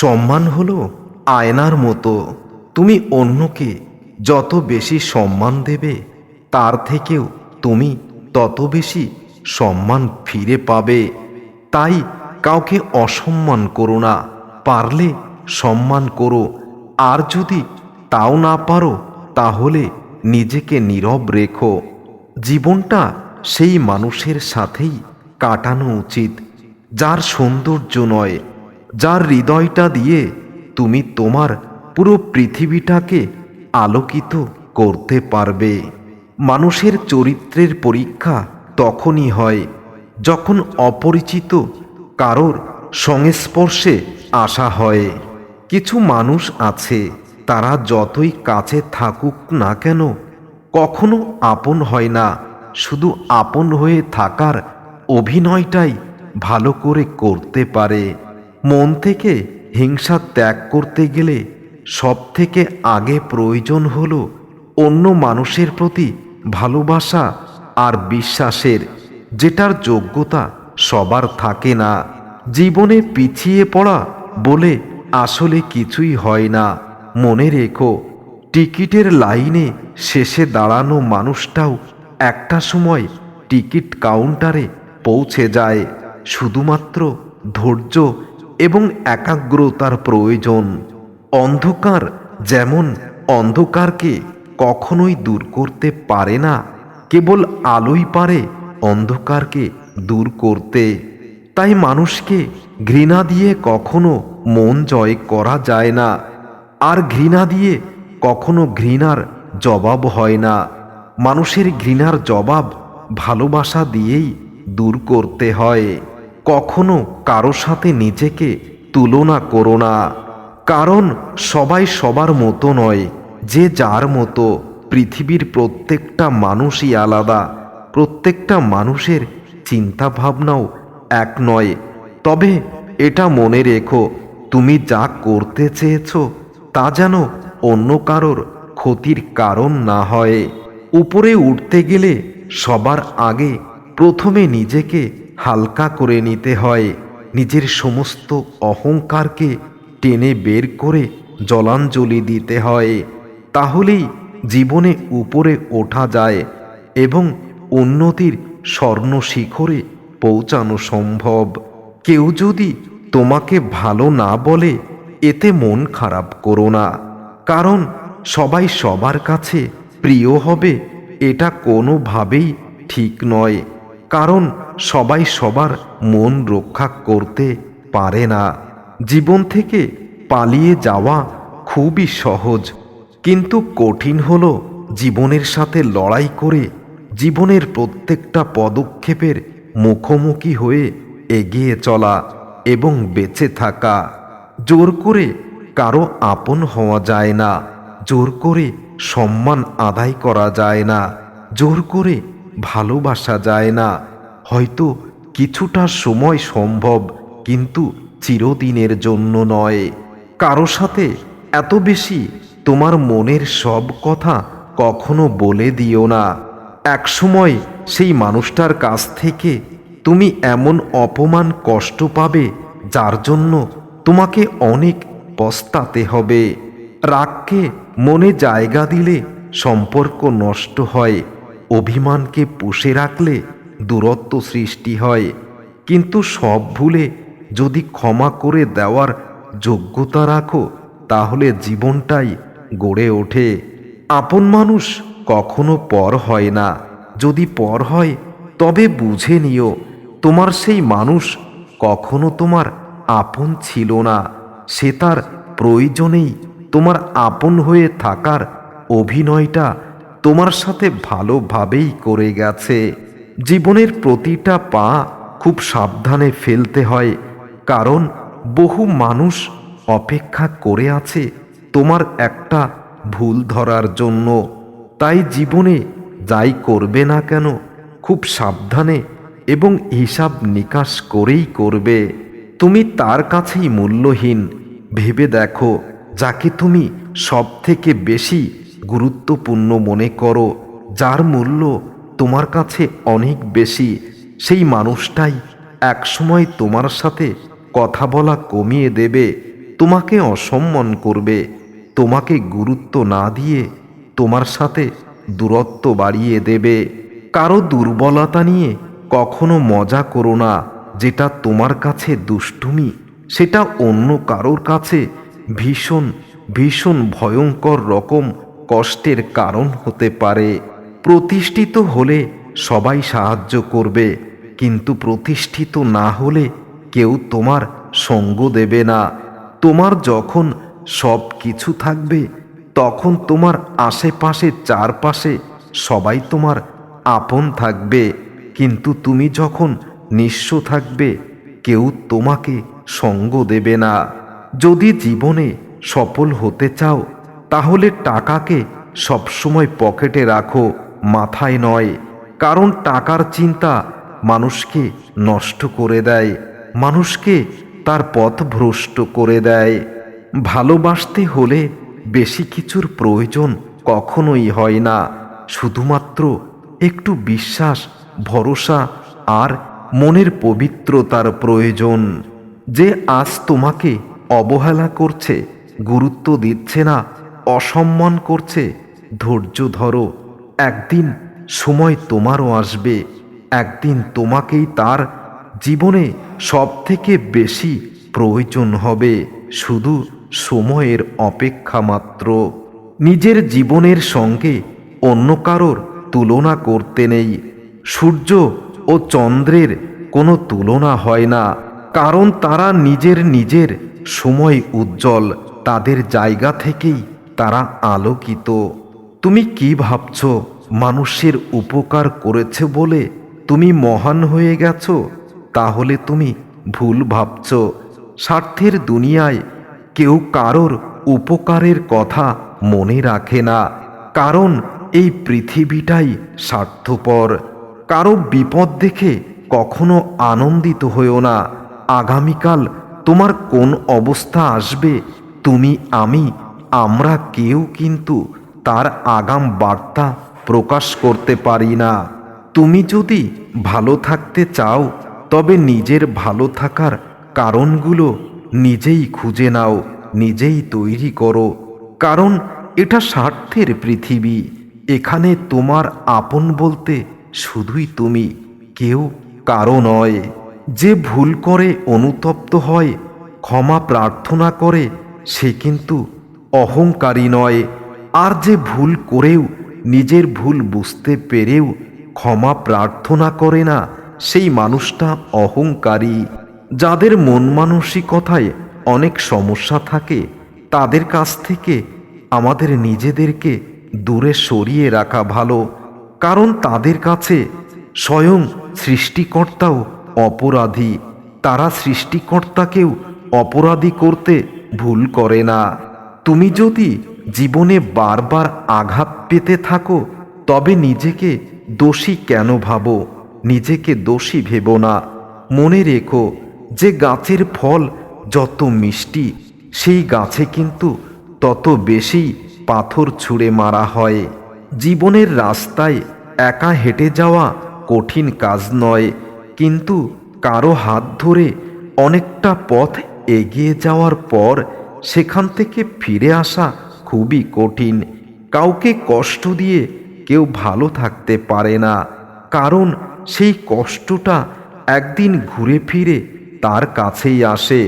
সম্মান হলো আয়নার মতো। তুমি অন্যকে যত বেশি সম্মান দেবে, তার থেকেও তুমি তত বেশি সম্মান ফিরে পাবে। তাই কাউকে অসম্মান করো না, পারলে সম্মান করো। আর যদি তাও না পারো, তাহলে নিজেকে নীরব রেখো। জীবনটা সেই মানুষের সাথেই কাটানো উচিত, যার সৌন্দর্য নয়। যার হৃদয়টা দিয়ে তুমি তোমার পুরো পৃথিবীটাকে আলোকিত করতে পারবে। মানুষের চরিত্রের পরীক্ষা তখনই হয় যখন অপরিচিত কারোর সংস্পর্শে আসা হয়। কিছু মানুষ আছে, তারা যতই কাছে থাকুক না কেন, কখনো আপন হয় না। শুধু আপন হয়ে থাকার অভিনয়টাই ভালো করে করতে পারে। মন থেকে হিংসা ত্যাগ করতে গেলে সব থেকে আগে প্রয়োজন হল অন্য মানুষের প্রতি ভালোবাসা আর বিশ্বাসের, যেটার যোগ্যতা সবার থাকে না। জীবনে পিছিয়ে পড়া বলে আসলে কিছুই হয় না। মনে রেখো, টিকিটের লাইনে শেষে দাঁড়ানো মানুষটাও একটা সময় টিকিট কাউন্টারে পৌঁছে যায়। শুধুমাত্র ধৈর্য এবং একাগ্রতার প্রয়োজন। অন্ধকার যেমন অন্ধকারকে কখনোই দূর করতে পারে না, কেবল আলোই পারে অন্ধকারকে দূর করতে। তাই মানুষকে ঘৃণা দিয়ে কখনো মন জয় করা যায় না, আর ঘৃণা দিয়ে কখনো ঘৃণার জবাব হয় না। মানুষের ঘৃণার জবাব ভালোবাসা দিয়েই দূর করতে হয়। কখনো কারও সাথে নিজেকে তুলনা করো না। কারণ সবাই সবার মতো নয়, যে যার মতো পৃথিবীর প্রত্যেকটা মানুষই আলাদা, প্রত্যেকটা মানুষের চিন্তা ভাবনাও এক নয়। তবে এটা মনে রেখো, তুমি যা করতে চেয়েছো, তা যেন অন্য কারোর ক্ষতির কারণ না হয়। উপরে উঠতে গেলে সবার আগে প্রথমে নিজেকে হালকা করে নিতে হয়। নিজের সমস্ত অহংকারকে টেনে বের করে জলাঞ্জলি দিতে হয়। তাহলেই জীবনে উপরে ওঠা যায় এবং উন্নতির স্বর্ণ শিখরে পৌঁছানো সম্ভব। কেউ যদি তোমাকে ভালো না বলে, এতে মন খারাপ করো না। কারণ সবাই সবার কাছে প্রিয় হবে, এটা কোনোভাবেই ঠিক নয়। কারণ সবাই সবার মন রক্ষা করতে পারে না। জীবন থেকে পালিয়ে যাওয়া খুবই সহজ, কিন্তু কঠিন হল জীবনের সাথে লড়াই করে জীবনের প্রত্যেকটা পদক্ষেপের মুখোমুখি হয়ে এগিয়ে চলা এবং বেঁচে থাকা। জোর করে কারও আপন হওয়া যায় না, জোর করে সম্মান আদায় করা যায় না, জোর করে ভালোবাসা যায় না। হয়তো কিছুটা সময় সম্ভব, কিন্তু চিরদিনের জন্য নয়। কারও সাথে এত বেশি তোমার মনের সব কথা কখনো বলে দিও না। একসময় সেই মানুষটার কাছ থেকে তুমি এমন অপমান কষ্ট পাবে, যার জন্য তোমাকে অনেক পস্তাতে হবে। রাগকে মনে জায়গা দিলে সম্পর্ক নষ্ট হয়। অভিমানকে পুষে রাখলে দূরত্ব সৃষ্টি হয়। কিন্তু সব ভুলে যদি ক্ষমা করে দেওয়ার যোগ্যতা রাখো, তাহলে জীবনটাই গড়ে ওঠে। আপন মানুষ কখনো পর হয় না। যদি পর হয়, তবে বুঝে নিও, তোমার সেই মানুষ কখনো তোমার আপন ছিল না। সে তার প্রয়োজনেই তোমার আপন হয়ে থাকার অভিনয়টা তোমার সাথে ভালোভাবেই করে গেছে। জীবনের প্রতিটা পা খুব সাবধানে ফেলতে হয়, কারণ বহু মানুষ অপেক্ষা করে আছে তোমার একটা ভুল ধরার জন্য। তাই জীবনে যাই করবে না কেন, খুব সাবধানে এবং হিসাব নিকাশ করেই করবে। তুমি তার কাছেই মূল্যহীন। ভেবে দেখো, যাকে তুমি সব থেকে বেশি গুরুত্বপূর্ণ মনে করো, যার মূল্য তোমার কাছে অনেক বেশি, সেই মানুষটাই একসময় তোমার সাথে কথা বলা কমিয়ে দেবে, তোমাকে অসম্মান করবে, তোমাকে গুরুত্ব না দিয়ে তোমার সাথে দূরত্ব বাড়িয়ে দেবে। কারও দুর্বলতা নিয়ে কখনো মজা করো না, যেটা তোমার কাছে দুষ্টুমি, সেটা অন্য কারোর কাছে ভীষণ ভীষণ ভয়ঙ্কর রকম কষ্টের কারণ হতে পারে। প্রতিষ্ঠিত হলে সবাই সাহায্য করবে, কিন্তু প্রতিষ্ঠিত না হলে কেউ তোমার সঙ্গ দেবে না। তোমার যখন সব কিছু থাকবে, তখন তোমার আশেপাশে চারপাশে সবাই তোমার আপন থাকবে। কিন্তু তুমি যখন নিঃস্ব থাকবে, কেউ তোমাকে সঙ্গ দেবে না। যদি জীবনে সফল হতে চাও তাহলে টাকাকে সবসময় পকেটে রাখো, মাথায় নয়। কারণ টাকার চিন্তা মানুষকে নষ্ট করে দেয়, মানুষকে তার পথ ভ্রষ্ট করে দেয়। ভালোবাসতে হলে বেশি কিছুর প্রয়োজন কখনোই হয় না। শুধুমাত্র একটু বিশ্বাস, ভরসা আর মনের পবিত্রতার প্রয়োজন। যে আজ তোমাকে অবহেলা করছে, গুরুত্ব দিচ্ছে না অসম্মান করছে, ধৈর্য ধরো। একদিন সময় তোমারও আসবে, একদিন তোমাকেই তার জীবনে সব থেকে বেশি প্রয়োজন হবে, শুধু সময়ের অপেক্ষা মাত্র। নিজের জীবনের সঙ্গে অন্য কারোর তুলনা করতে নেই। সূর্য ও চন্দ্রের কোনো তুলনা হয় না, কারণ তারা নিজের নিজের সময় উজ্জ্বল, তাদের জায়গা থেকেই তারা আলোকিত। তুমি কি ভাবছ, মানুষের উপকার করেছে বলে তুমি মহান হয়ে গেছ? তাহলে তুমি ভুল ভাবছ। স্বার্থের দুনিয়ায় কেউ কারোর উপকারের কথা মনে রাখে না। কারণ এই পৃথিবীটাই স্বার্থপর। কারও বিপদ দেখে কখনো আনন্দিত হয়েও না। আগামীকাল তোমার কোন অবস্থা আসবে, তুমি আমি আমরা কেউ কিন্তু তার আগাম বার্তা প্রকাশ করতে পারি না। তুমি যদি ভালো থাকতে চাও, তবে নিজের ভালো থাকার কারণগুলো নিজেই খুঁজে নাও, নিজেই তৈরি করো। কারণ এটা স্বার্থের পৃথিবী। এখানে তোমার আপন বলতে শুধুই তুমি, কেউ কারও নয়। যে ভুল করে অনুতপ্ত হয়, ক্ষমা প্রার্থনা করে, সে কিন্তু অহংকারী নয়, আর যে ভুল করেও, নিজের ভুল বুঝতে পেরেও ক্ষমা প্রার্থনা করে না, সেই মানুষটা অহংকারী। যাদের মন মানসিকতায় অনেক সমস্যা থাকে, তাদের কাছ থেকে আমাদের নিজেদেরকে দূরে সরিয়ে রাখা ভালো, কারণ তাদের কাছে স্বয়ং সৃষ্টিকর্তাও অপরাধী। তারা সৃষ্টিকর্তাকেও অপরাধী করতে ভুল করে না। তুমি যদি জীবনে বারবার আঘাত পেতে থাকো, তবে নিজেকে দোষী কেন ভাবো? নিজেকে দোষী ভেবো না। মনে রেখো যে গাছের ফল যত মিষ্টি, সেই গাছে কিন্তু তত বেশি পাথর ছুঁড়ে মারা হয়। জীবনের রাস্তায় একা হেঁটে যাওয়া কঠিন কাজ নয়, কিন্তু কারও হাত ধরে অনেকটা পথ এগিয়ে যাওয়ার পর সেখান থেকে ফিরে আসা খুবই কঠিন। কাউকে কষ্ট দিয়ে কেউ ভালো থাকতে পারে না। কারণ সেই কষ্টটা একদিন ঘুরে ফিরে তার কাছেই আসে।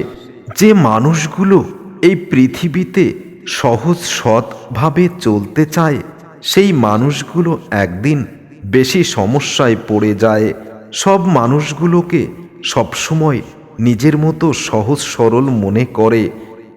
যে মানুষগুলো এই পৃথিবীতে সহজ সৎভাবে চলতে চায়, সেই মানুষগুলো একদিন বেশি সমস্যায় পড়ে যায়। সব মানুষগুলোকে সবসময় নিজের মতো সহজ সরল মনে করে।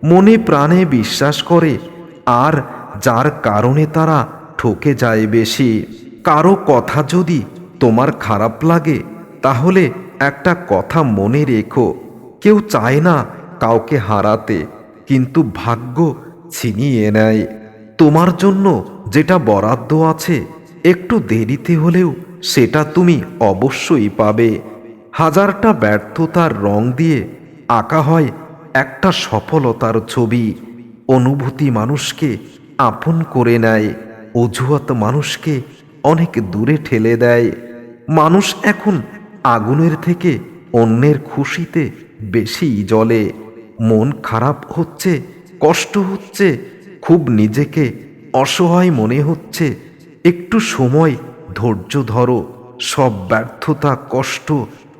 মনে প্রাণে বিশ্বাস করে, আর যার কারণে তারা ঠকে যায় বেশি। কারও কথা যদি তোমার খারাপ লাগে, তাহলে একটা কথা মনে রেখো। কেউ চায় না কাউকে হারাতে, কিন্তু ভাগ্য ছিনিয়ে নেয়। তোমার জন্য যেটা বরাদ্দ আছে, একটু দেরিতে হলেও সেটা তুমি অবশ্যই পাবে। হাজারটা ব্যর্থতার রং দিয়ে আঁকা হয় একটা সফলতার ছবি অনুভূতি মানুষকে আপন করে নেয়, অজুহাত মানুষকে অনেক দূরে ঠেলে দেয়। মানুষ এখন আগুনের থেকে অন্যের খুশিতে বেশি জ্বলে। মন খারাপ হচ্ছে, কষ্ট হচ্ছে, খুব নিজেকে অসহায় মনে হচ্ছে। একটু সময় ধৈর্য ধরো, সব ব্যর্থতা, কষ্ট,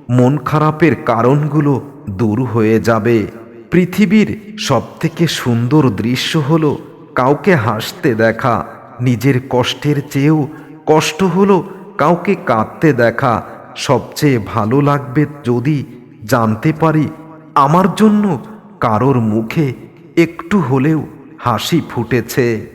মন খারাপের কারণগুলো দূর হয়ে যাবে। পৃথিবীর সবথেকে সুন্দর দৃশ্য হলো কাউকে হাসতে দেখা, নিজের কষ্টের চেয়েও কষ্ট হলো কাউকে কাঁদতে দেখা। সবচেয়ে ভালো লাগবে যদি জানতে পারি, আমার জন্য কারোর মুখে একটু হলেও হাসি ফুটেছে।